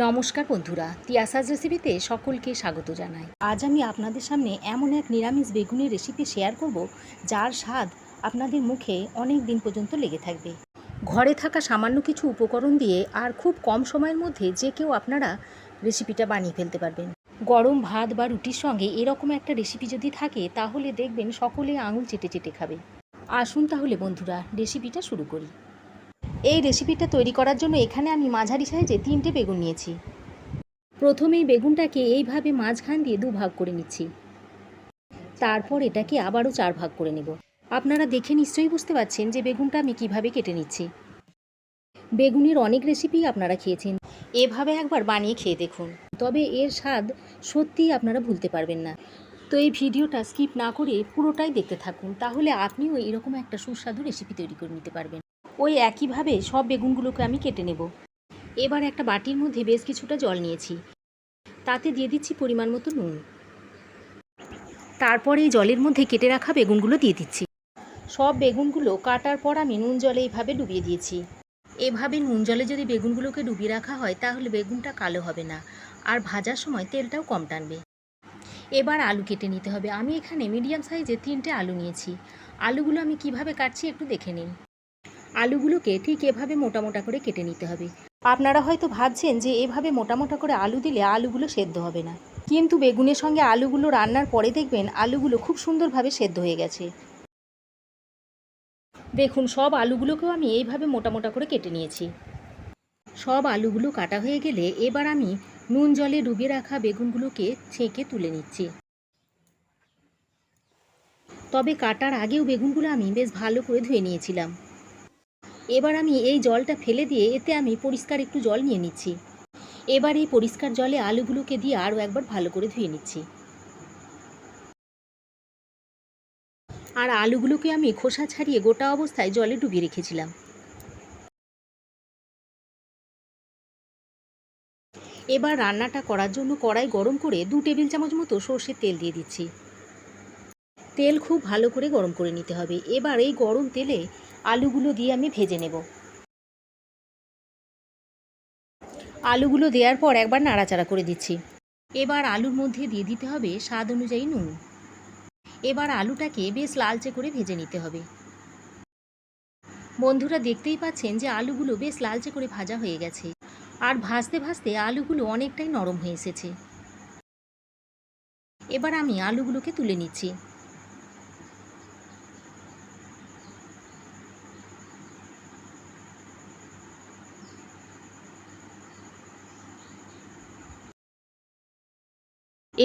নমস্কার বন্ধুরা, তিয়াসাজ রেসিপিতে সকলকে স্বাগত জানাই। আজ আমি আপনাদের সামনে এমন এক নিরামিষ বেগুনের রেসিপি শেয়ার করব, যার স্বাদ আপনাদের মুখে অনেক দিন পর্যন্ত লেগে থাকবে। ঘরে থাকা সামান্য কিছু উপকরণ দিয়ে আর খুব কম সময়ের মধ্যে যে কেউ আপনারা রেসিপিটা বানিয়ে ফেলতে পারবেন। গরম ভাত বা রুটির সঙ্গে এরকম একটা রেসিপি যদি থাকে, তাহলে দেখবেন সকলে আঙুল চেটে চেটে খাবে। আসুন তাহলে বন্ধুরা রেসিপিটা শুরু করি। এই রেসিপিটা তৈরি করার জন্য এখানে আমি মাঝারি সাইজে তিনটে বেগুন নিয়েছি। প্রথমেই বেগুনটাকে এইভাবে মাঝখান দিয়ে দু ভাগ করে নিচ্ছি। তারপর এটাকে আবারও চার ভাগ করে নেব। আপনারা দেখে নিশ্চয়ই বুঝতে পারছেন যে বেগুনটা আমি কীভাবে কেটে নিচ্ছি। বেগুনের অনেক রেসিপি আপনারা খেয়েছেন। এভাবে একবার বানিয়ে খেয়ে দেখুন। তবে এর স্বাদ সত্যিই আপনারা ভুলতে পারবেন না। তো এই ভিডিওটা স্কিপ না করে পুরোটাই দেখতে থাকুন, তাহলে আপনিও এরকম একটা সুস্বাদু রেসিপি তৈরি করে নিতে পারবেন। ওই একইভাবে সব বেগুনগুলোকে আমি কেটে নেব। এবার একটা বাটির মধ্যে বেশ কিছুটা জল নিয়েছি। তাতে দিয়ে দিচ্ছি পরিমাণ মতো নুন। তারপরে এই জলের মধ্যে কেটে রাখা বেগুনগুলো দিয়ে দিচ্ছি। সব বেগুনগুলো কাটার পর আমি নুন জলে এইভাবে ডুবিয়ে দিয়েছি। এভাবে নুন জলে যদি বেগুনগুলোকে ডুবিয়ে রাখা হয়, তাহলে বেগুনটা কালো হবে না। আর ভাজার সময় তেলটাও কম টানবে। এবার আলু কেটে নিতে হবে। আমি এখানে মিডিয়াম সাইজে তিনটে আলু নিয়েছি। আলুগুলো আমি কীভাবে কাটছি একটু দেখে নিন। আলুগুলোকে ঠিক এভাবে মোটা মোটা করে কেটে নিতে হবে। আপনারা হয়তো ভাবছেন যে এভাবে মোটা মোটা করে আলু দিলে আলুগুলো সেদ্ধ হবে না। কিন্তু বেগুনের সঙ্গে আলুগুলো রান্নার পরে দেখবেন আলুগুলো খুব সুন্দরভাবে সেদ্ধ হয়ে গেছে। দেখুন, সব আলুগুলোকেও আমি এইভাবে মোটা মোটা করে কেটে নিয়েছি। সব আলুগুলো কাটা হয়ে গেলে এবার আমি নুন জলে ডুবিয়ে রাখা বেগুনগুলোকে ছেঁকে তুলে নিচ্ছি। তবে কাটার আগেও বেগুনগুলো আমি বেশ ভালো করে ধুয়ে নিয়েছিলাম। এবার আমি এই জলটা ফেলে দিয়ে এতে আমি পরিষ্কার একটু জল নিয়ে নিচ্ছি। এবার এই পরিষ্কার জলে আলুগুলোকে দিয়ে আরও একবার ভালো করে ধুয়ে নিচ্ছি। আর আলুগুলোকে আমি খোসা ছাড়িয়ে গোটা অবস্থায় জলে ডুবিয়ে রেখেছিলাম। এবার রান্নাটা করার জন্য কড়াই গরম করে দু টেবিল চামচ মতো সর্ষের তেল দিয়ে দিচ্ছি। তেল খুব ভালো করে গরম করে নিতে হবে। এবার এই গরম তেলে আলুগুলো দিয়ে আমি ভেজে নেব। আলুগুলো দেওয়ার পর একবার নাড়াচাড়া করে দিচ্ছি। এবার আলুর মধ্যে দিয়ে দিতে হবে স্বাদ অনুযায়ী নুন। এবার আলুটাকে বেশ লালচে করে ভেজে নিতে হবে। বন্ধুরা দেখতেই পাচ্ছেন যে আলুগুলো বেশ লালচে করে ভাজা হয়ে গেছে। আর ভাজতে ভাজতে আলুগুলো অনেকটাই নরম হয়ে এসেছে। এবার আমি আলুগুলোকে তুলে নিচ্ছি।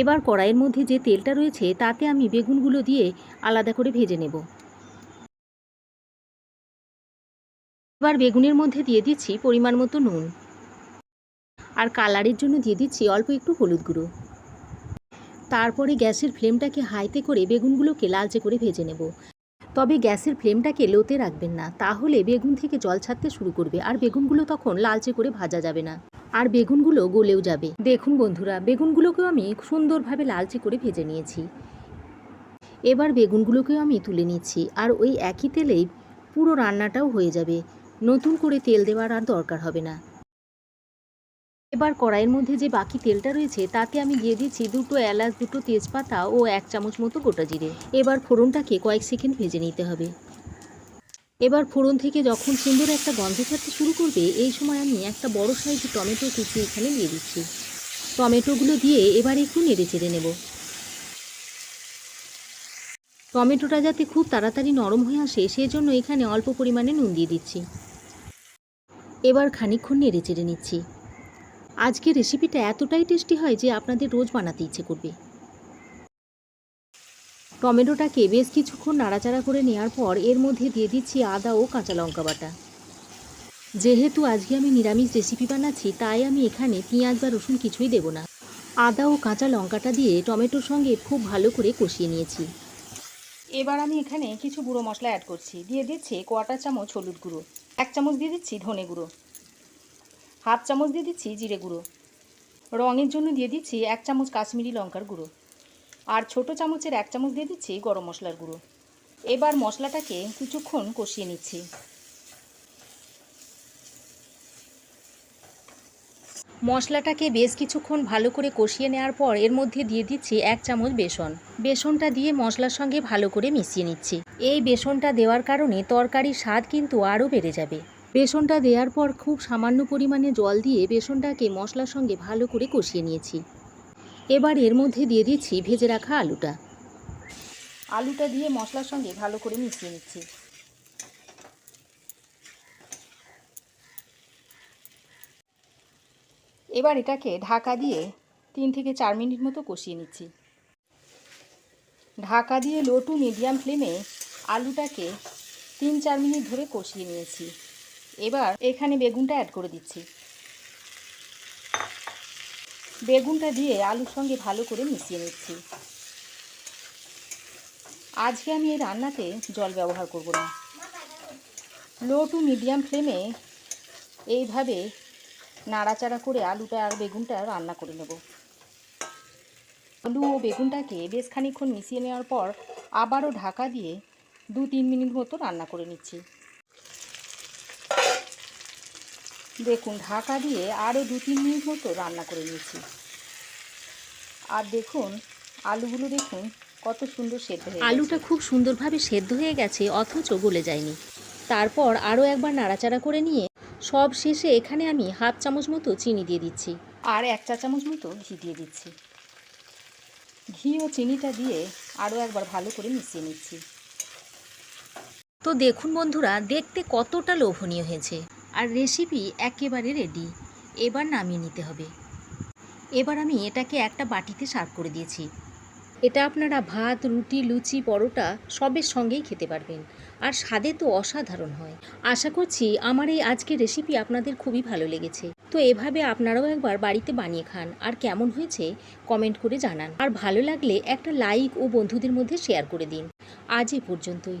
এবার কড়াইয়ের মধ্যে যে তেলটা রয়েছে, তাতে আমি বেগুনগুলো দিয়ে আলাদা করে ভেজে নেব। এবার বেগুনের মধ্যে দিয়ে দিচ্ছি পরিমাণ মতো নুন। আর কালারের জন্য দিয়ে দিচ্ছি অল্প একটু হলুদ গুঁড়ো। তারপরে গ্যাসের ফ্লেমটাকে হাইতে করে বেগুনগুলোকে লালচে করে ভেজে নেব। তবে গ্যাসের ফ্লেমটাকে লোতে রাখবেন না, তাহলে বেগুন থেকে জল ছাড়তে শুরু করবে আর বেগুনগুলো তখন লালচে করে ভাজা যাবে না। আর বেগুনগুলো গলেও যাবে। দেখুন বন্ধুরা, বেগুনগুলোকেও আমি সুন্দরভাবে লালচে করে ভেজে নিয়েছি। এবার বেগুনগুলোকেও আমি তুলে নিচ্ছি আর ওই একই তেলেই পুরো রান্নাটাও হয়ে যাবে। নতুন করে তেল দেওয়ার আর দরকার হবে না। এবার কড়াইয়ের মধ্যে যে বাকি তেলটা রয়েছে, তাতে আমি দিয়ে দিচ্ছি দুটো এলাচ, দুটো তেজপাতা ও এক চামচ মতো গোটা জিরে। এবার ফোড়নটাকে কয়েক সেকেন্ড ভেজে নিতে হবে। এবার ফোড়ন থেকে যখন সুন্দর একটা গন্ধ ছাড়তে শুরু করবে, এই সময় আমি একটা বড় সাইজের টমেটো কুচি এখানে দিয়ে দিচ্ছি। টমেটোগুলো দিয়ে এবার একটু নেড়ে চেড়ে নেব। টমেটোটা যাতে খুব তাড়াতাড়ি নরম হয়ে আসে, সেজন্য এখানে অল্প পরিমাণে নুন দিয়ে দিচ্ছি। এবার খানিকক্ষণ নেড়ে চেড়ে নিচ্ছি। আজকের রেসিপিটা এতটাই টেস্টি হয় যে আপনাদের রোজ বানাতে ইচ্ছে করবে। টমেটোটাকে বেশ কিছুক্ষণ নাড়াচাড়া করে নেওয়ার পর এর মধ্যে দিয়ে দিচ্ছি আদা ও কাঁচা লঙ্কা বাটা। যেহেতু আজকে আমি নিরামিষ রেসিপি বানাচ্ছি, তাই আমি এখানে পেঁয়াজ বা রসুন কিছুই দেব না। আদা ও কাঁচা লঙ্কাটা দিয়ে টমেটোর সঙ্গে খুব ভালো করে কষিয়ে নিয়েছি। এবার আমি এখানে কিছু গুঁড়ো মশলা অ্যাড করছি। দিয়ে দিচ্ছি কোয়াটার চামচ হলুদ গুঁড়ো, এক চামচ দিয়ে দিচ্ছি ধনে গুঁড়ো হাফ চামচ দিয়ে দিচ্ছি জিরে গুঁড়ো, রঙের জন্য দিয়ে দিচ্ছি এক চামচ কাশ্মীরি লঙ্কার গুঁড়ো। আর ছোট চামচের এক চামচ দিয়ে দিচ্ছি গরম মশলার গুঁড়ো। এবার মশলাটাকে কিছুক্ষণ কষিয়ে নিচ্ছি। মশলাটাকে বেশ কিছুক্ষণ ভালো করে কষিয়ে নেওয়ার পর এর মধ্যে দিয়ে দিচ্ছি এক চামচ বেসন। বেসনটা দিয়ে মশলার সঙ্গে ভালো করে মিশিয়ে নিচ্ছি। এই বেসনটা দেওয়ার কারণে তরকারির স্বাদ কিন্তু আরও বেড়ে যাবে। বেসনটা দেওয়ার পর খুব সামান্য পরিমাণে জল দিয়ে বেসনটাকে মশলার সঙ্গে ভালো করে কষিয়ে নিয়েছি। এবার এর মধ্যে দিয়ে দিচ্ছি ভেজে রাখা আলুটা। আলুটা দিয়ে মশলার সঙ্গে ভালো করে মিশিয়ে নিচ্ছি। এবার এটাকে ঢাকা দিয়ে তিন থেকে চার মিনিট মতো কষিয়ে নিচ্ছি। ঢাকা দিয়ে লো টু মিডিয়াম ফ্লেমে আলুটাকে তিন চার মিনিট ধরে কষিয়ে নিয়েছি। এবার এখানে বেগুনটা অ্যাড করে দিচ্ছি। বেগুনটা দিয়ে আলুর সঙ্গে ভালো করে মিশিয়ে নিচ্ছি। আজকে আমি এই রান্নাতে জল ব্যবহার করব না। লো টু মিডিয়াম ফ্লেমে এইভাবে নাড়াচাড়া করে আলুটা আর বেগুনটা রান্না করে নেব। আলু ও বেগুনটাকে বেশ খানিক্ষণ মিশিয়ে নেওয়ার পর আবারও ঢাকা দিয়ে দু তিন মিনিট মতো রান্না করে নিচ্ছি। দেখুন ঢাকা দিয়ে আরও দু তিন মিনিট মতো রান্না করে নিয়েছি। আর দেখুন আলুগুলো দেখুন কত সুন্দর সেদ্ধ হয়ে আলুটা খুব সুন্দরভাবে সেদ্ধ হয়ে গেছে অথচ গলে যায়নি। তারপর আরও একবার নাড়াচাড়া করে নিয়ে সব শেষে এখানে আমি হাফ চামচ মতো চিনি দিয়ে দিচ্ছি। আর এক চা চামচ মতো ঘি দিয়ে দিচ্ছি। ঘি ও চিনিটা দিয়ে আরও একবার ভালো করে মিশিয়ে নিচ্ছি। তো দেখুন বন্ধুরা দেখতে কতটা লোভনীয় হয়েছে। আর রেসিপি একেবারে রেডি এবার নামিয়ে নিতে হবে। এবার আমি এটাকে একটা বাটিতে সার্ভ করে দিয়েছি। এটা আপনারা ভাত, রুটি, লুচি, পরোটা সবের সঙ্গেই খেতে পারবেন। আর স্বাদে তো অসাধারণ হয়। আশা করছি আমার এই আজকের রেসিপি আপনাদের খুবই ভালো লেগেছে। তো এভাবে আপনারাও একবার বাড়িতে বানিয়ে খান। আর কেমন হয়েছে কমেন্ট করে জানান। আর ভালো লাগলে একটা লাইক ও বন্ধুদের মধ্যে শেয়ার করে দিন। আজ এ পর্যন্তই।